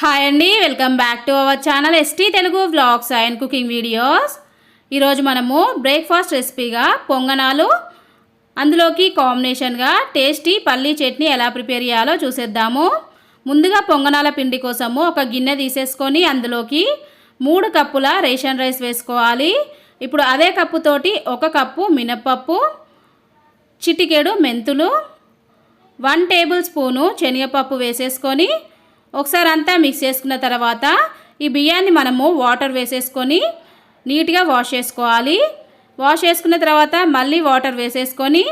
Hi అండి welcome back to our channel ST Telugu vlogs and cooking videos ఈరోజు మనము breakfast రెసిపీగా పొంగనాలు అందులోకి కాంబినేషన్గా టేస్టీ పల్లీ చట్నీ ఎలా ప్రిపేర్ చేయాలో చూసేద్దాము. ముందుగా పొంగనాల పిండి కోసము ఒక గిన్నె తీసేసుకొని అందులోకి మూడు కప్పుల రేషన్ రైస్ వేసుకోవాలి. ఇప్పుడు అదే కప్పుతోటి ఒక కప్పు మినప్పప్పు చిటికెడు మెంతులు వన్ టేబుల్ స్పూను శనగపప్పు వేసేసుకొని ఒకసారి అంతా మిక్స్ చేసుకున్న తర్వాత ఈ బియ్యాన్ని మనము వాటర్ వేసేసుకొని నీట్గా వాష్ చేసుకోవాలి. వాష్ చేసుకున్న తర్వాత మళ్ళీ వాటర్ వేసేసుకొని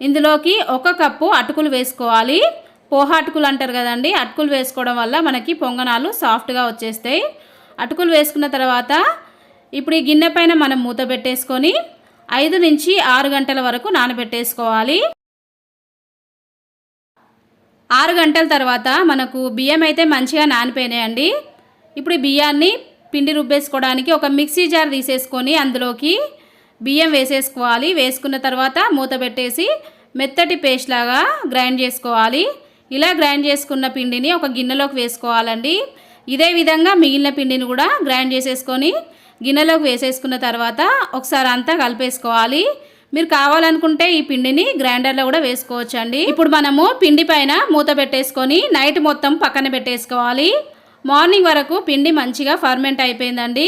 ఇందులోకి ఒక కప్పు అటుకులు వేసుకోవాలి. పోహ అటుకులు అంటారు కదండి అటుకులు వేసుకోవడం వల్ల మనకి పొంగనాలు సాఫ్ట్గా వచ్చేస్తాయి. అటుకులు వేసుకున్న తర్వాత ఇప్పుడు ఈ గిన్నె పైన మనం మూత పెట్టేసుకొని ఐదు నుంచి ఆరు గంటల వరకు నానబెట్టేసుకోవాలి. ఆరు గంటల తర్వాత మనకు బియ్యం అయితే మంచిగా నానిపోయినాయండి. ఇప్పుడు ఈ బియ్యాన్ని పిండి రుబ్బేసుకోవడానికి ఒక మిక్సీ జార్ తీసేసుకొని అందులోకి బియ్యం వేసేసుకోవాలి. వేసుకున్న తర్వాత మూత పెట్టేసి మెత్తటి పేస్ట్ లాగా గ్రైండ్ చేసుకోవాలి. ఇలా గ్రైండ్ చేసుకున్న పిండిని ఒక గిన్నెలోకి వేసుకోవాలండి. ఇదే విధంగా మిగిలిన పిండిని కూడా గ్రైండ్ చేసేసుకొని గిన్నెలోకి వేసేసుకున్న తర్వాత ఒకసారి అంతా కలిపేసుకోవాలి. మీరు కావాలనుకుంటే ఈ పిండిని గ్రైండర్లో కూడా వేసుకోవచ్చు అండి ఇప్పుడు మనము పిండి పైన మూత పెట్టేసుకొని నైట్ మొత్తం పక్కన పెట్టేసుకోవాలి. మార్నింగ్ వరకు పిండి మంచిగా ఫర్మెంట్ అయిపోయిందండి.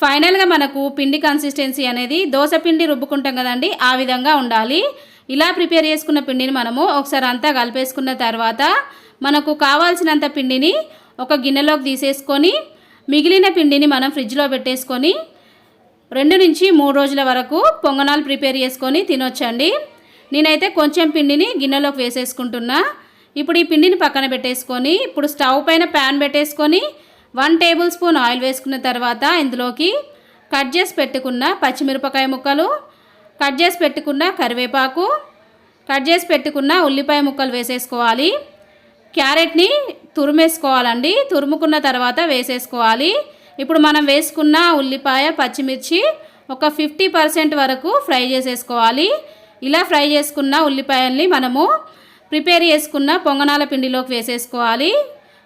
ఫైనల్గా మనకు పిండి కన్సిస్టెన్సీ అనేది దోశ పిండి రుబ్బుకుంటాం కదండి ఆ విధంగా ఉండాలి. ఇలా ప్రిపేర్ చేసుకున్న పిండిని మనము ఒకసారి అంతా కలిపేసుకున్న తర్వాత మనకు కావాల్సినంత పిండిని ఒక గిన్నెలోకి తీసేసుకొని మిగిలిన పిండిని మనం ఫ్రిడ్జ్లో పెట్టేసుకొని రెండు నుంచి మూడు రోజుల వరకు పొంగనాలు ప్రిపేర్ చేసుకొని తినొచ్చండి. నేనైతే కొంచెం పిండిని గిన్నెలోకి వేసేసుకుంటున్నా. ఇప్పుడు ఈ పిండిని పక్కన పెట్టేసుకొని ఇప్పుడు స్టవ్ పైన ప్యాన్ పెట్టేసుకొని వన్ టేబుల్ స్పూన్ ఆయిల్ వేసుకున్న తర్వాత ఇందులోకి కట్ చేసి పెట్టుకున్న పచ్చిమిరపకాయ ముక్కలు కట్ చేసి పెట్టుకున్న కరివేపాకు కట్ చేసి పెట్టుకున్న ఉల్లిపాయ ముక్కలు వేసేసుకోవాలి. క్యారెట్ని తురిమేసుకోవాలండి. తురుముకున్న తర్వాత వేసేసుకోవాలి. ఇప్పుడు మనం వేసుకున్న ఉల్లిపాయ పచ్చిమిర్చి ఒక ఫిఫ్టీ పర్సెంట్ వరకు ఫ్రై చేసేసుకోవాలి. ఇలా ఫ్రై చేసుకున్న ఉల్లిపాయల్ని మనము ప్రిపేర్ చేసుకున్న పొంగనాల పిండిలోకి వేసేసుకోవాలి.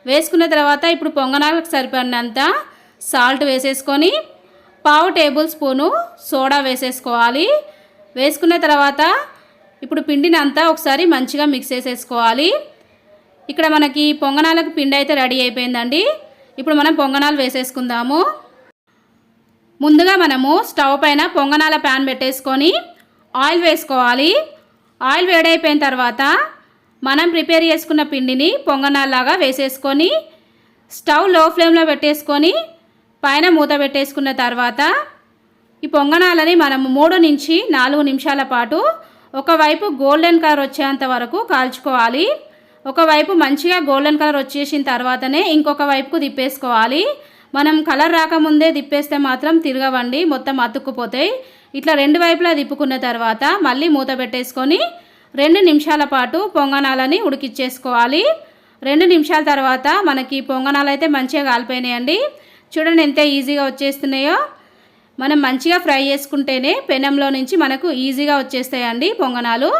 వేసుకున్న తర్వాత ఇప్పుడు పొంగనాలకు సరిపడినంత సాల్ట్ వేసేసుకొని పావు టేబుల్ స్పూను సోడా వేసేసుకోవాలి. వేసుకున్న తర్వాత ఇప్పుడు పిండిని అంతా ఒకసారి మంచిగా మిక్స్ చేసేసుకోవాలి. ఇక్కడ మనకి పొంగనాలకు పిండి అయితే రెడీ అయిపోయిందండి. ఇప్పుడు మనం పొంగనాలు వేసేసుకుందాము. ముందుగా మనము స్టవ్ పైన పొంగనాల ప్యాన్ పెట్టేసుకొని ఆయిల్ వేసుకోవాలి. ఆయిల్ వేడైపోయిన తర్వాత మనం ప్రిపేర్ చేసుకున్న పిండిని పొంగనాల్లాగా వేసేసుకొని స్టవ్లో ఫ్లేమ్లో పెట్టేసుకొని పైన మూత పెట్టేసుకున్న తర్వాత ఈ పొంగనాలని మనం మూడు నుంచి నాలుగు నిమిషాల పాటు ఒకవైపు గోల్డెన్ కలర్ వచ్చేంత వరకు కాల్చుకోవాలి. ఒకవైపు మంచిగా గోల్డెన్ కలర్ వచ్చేసిన తర్వాతనే ఇంకొక వైపుకు తిప్పేసుకోవాలి. మనం కలర్ రాకముందే తిప్పేస్తే మాత్రం తిరగవండి మొత్తం అతుక్కుపోతాయి. ఇట్లా రెండు వైపులా తిప్పుకున్న తర్వాత మళ్ళీ మూత పెట్టేసుకొని రెండు నిమిషాల పాటు పొంగనాలని ఉడికిచ్చేసుకోవాలి. రెండు నిమిషాల తర్వాత మనకి పొంగనాలు అయితే మంచిగా కాలిపోయినాయండి. చూడండి ఎంత ఈజీగా వచ్చేస్తున్నాయో. మనం మంచిగా ఫ్రై చేసుకుంటేనే పెనంలో నుంచి మనకు ఈజీగా వచ్చేస్తాయండి పొంగనాలు.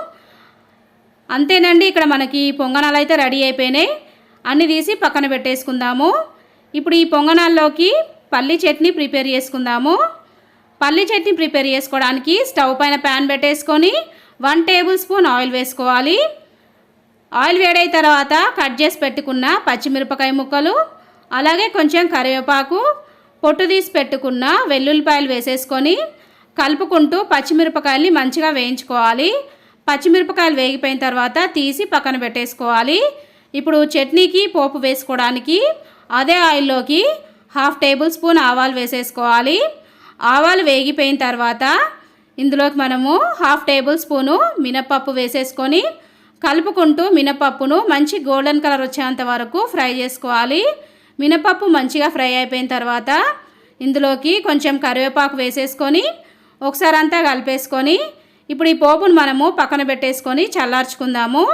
అంతేనండి ఇక్కడ మనకి పొంగనాలు అయితే రెడీ అయిపోయినాయి. అన్ని తీసి పక్కన పెట్టేసుకుందాము. ఇప్పుడు ఈ పొంగనాల్లోకి పల్లి చట్నీ ప్రిపేర్ చేసుకుందాము. పల్లి చట్నీ ప్రిపేర్ చేసుకోవడానికి స్టవ్ పైన ప్యాన్ పెట్టేసుకొని వన్ టేబుల్ స్పూన్ ఆయిల్ వేసుకోవాలి. ఆయిల్ వేడైన తర్వాత కట్ చేసి పెట్టుకున్న పచ్చిమిరపకాయ ముక్కలు అలాగే కొంచెం కరివేపాకు పొట్టు తీసి పెట్టుకున్న వెల్లుల్లిపాయలు వేసేసుకొని కలుపుకుంటూ పచ్చిమిరపకాయల్ని మంచిగా వేయించుకోవాలి. పచ్చిమిరపకాయలు వేగిపోయిన తర్వాత తీసి పక్కన పెట్టేసుకోవాలి. ఇప్పుడు చట్నీకి పోపు వేసుకోవడానికి అదే ఆయిల్లోకి హాఫ్ టేబుల్ స్పూన్ ఆవాలు వేసేసుకోవాలి. ఆవాలు వేగిపోయిన తర్వాత ఇందులోకి మనము హాఫ్ టేబుల్ స్పూను మినపప్పు వేసేసుకొని కలుపుకుంటూ మినపప్పును మంచి గోల్డెన్ కలర్ వచ్చేంత వరకు ఫ్రై చేసుకోవాలి. మినపప్పు మంచిగా ఫ్రై అయిపోయిన తర్వాత ఇందులోకి కొంచెం కరివేపాకు వేసేసుకొని ఒకసారి అంతా కలిపేసుకొని ఇప్పుడు ఈ పోపును మనము పక్కన పెట్టేసుకొని చల్లార్చుకుందాము.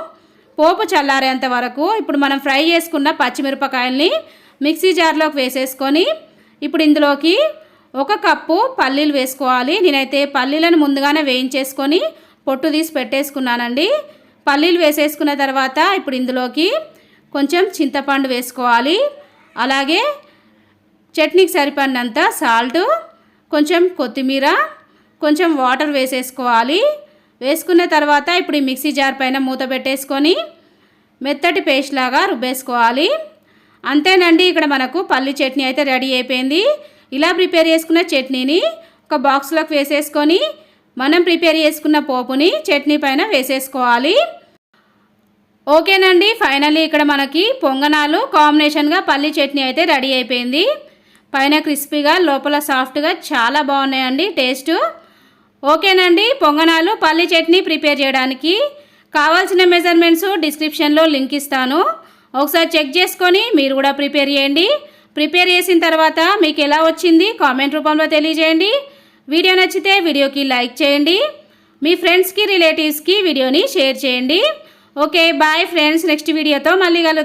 పోపు చల్లారేంత వరకు ఇప్పుడు మనం ఫ్రై చేసుకున్న పచ్చిమిరపకాయల్ని మిక్సీ జార్లోకి వేసేసుకొని ఇప్పుడు ఇందులోకి ఒక కప్పు పల్లీలు వేసుకోవాలి. నేనైతే పల్లీలను ముందుగానే వేయించేసుకొని పొట్టు తీసి పెట్టేసుకున్నానండి. పల్లీలు వేసేసుకున్న తర్వాత ఇప్పుడు ఇందులోకి కొంచెం చింతపండు వేసుకోవాలి. అలాగే చట్నీకి సరిపడినంత సాల్ట్ కొంచెం కొత్తిమీర కొంచెం వాటర్ వేసేసుకోవాలి. వేసుకున్న తర్వాత ఇప్పుడు ఈ మిక్సీ జార్ పైన మూత పెట్టేసుకొని మెత్తటి పేస్ట్ లాగా రుబ్బేసుకోవాలి. అంతేనండి ఇక్కడ మనకు పల్లి చట్నీ అయితే రెడీ అయిపోయింది. ఇలా ప్రిపేర్ చేసుకున్న చట్నీని ఒక బాక్స్లోకి వేసేసుకొని మనం ప్రిపేర్ చేసుకున్న పోపుని చట్నీ పైన వేసేసుకోవాలి. ఓకేనండి ఫైనల్లీ ఇక్కడ మనకి పొంగనాలు కాంబినేషన్గా పల్లి చట్నీ అయితే రెడీ అయిపోయింది. పైన క్రిస్పీగా లోపల సాఫ్ట్గా చాలా బాగున్నాయండి టేస్ట్. ఓకేనండి. పొంగనాలు పల్లి చట్నీ ప్రిపేర్ చేయడానికి కావాల్సిన మెజర్మెంట్స్ డిస్క్రిప్షన్లో లింక్ ఇస్తాను. ఒకసారి చెక్ చేసుకొని మీరు కూడా ప్రిపేర్ చేయండి. ప్రిపేర్ చేసిన తర్వాత మీకు ఎలా వచ్చింది కామెంట్ రూపంలో తెలియజేయండి. వీడియో నచ్చితే వీడియోకి లైక్ చేయండి. మీ ఫ్రెండ్స్కి రిలేటివ్స్కి వీడియోని షేర్ చేయండి. Okay bye friends. నెక్స్ట్ వీడియోతో మళ్ళీ కలుద్దాం.